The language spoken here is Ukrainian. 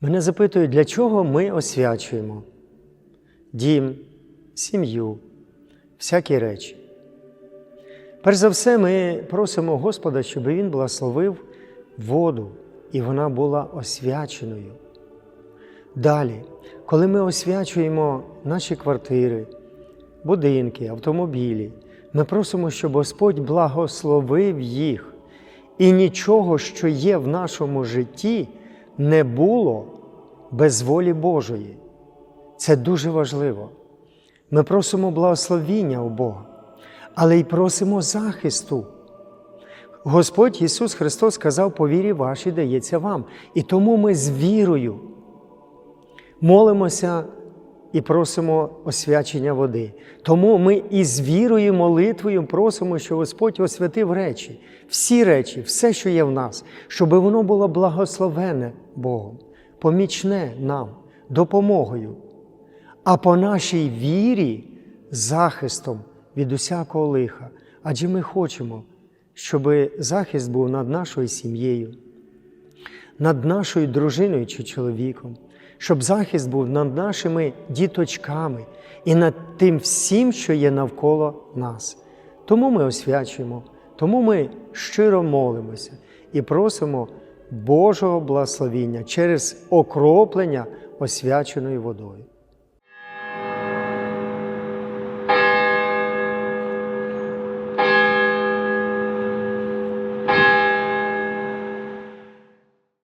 Мене запитують, для чого ми освячуємо дім, сім'ю, всякі речі. Перш за все, ми просимо Господа, щоб Він благословив воду, і вона була освяченою. Далі, коли ми освячуємо наші квартири, будинки, автомобілі, ми просимо, щоб Господь благословив їх, і нічого, що є в нашому житті, не було без волі Божої. Це дуже важливо. Ми просимо благословіння у Бога, але й просимо захисту. Господь Ісус Христос сказав, по вірі вашій дається вам. І тому ми з вірою молимося і просимо освячення води. Тому ми із вірою, молитвою просимо, що Господь освятив речі, всі речі, все, що є в нас, щоб воно було благословене Богом, помічне нам, допомогою. А по нашій вірі захистом від усякого лиха. Адже ми хочемо, щоб захист був над нашою сім'єю, над нашою дружиною чи чоловіком, щоб захист був над нашими діточками і над тим всім, що є навколо нас. Тому ми освячуємо, тому ми щиро молимося і просимо Божого благословіння через окроплення освяченою водою.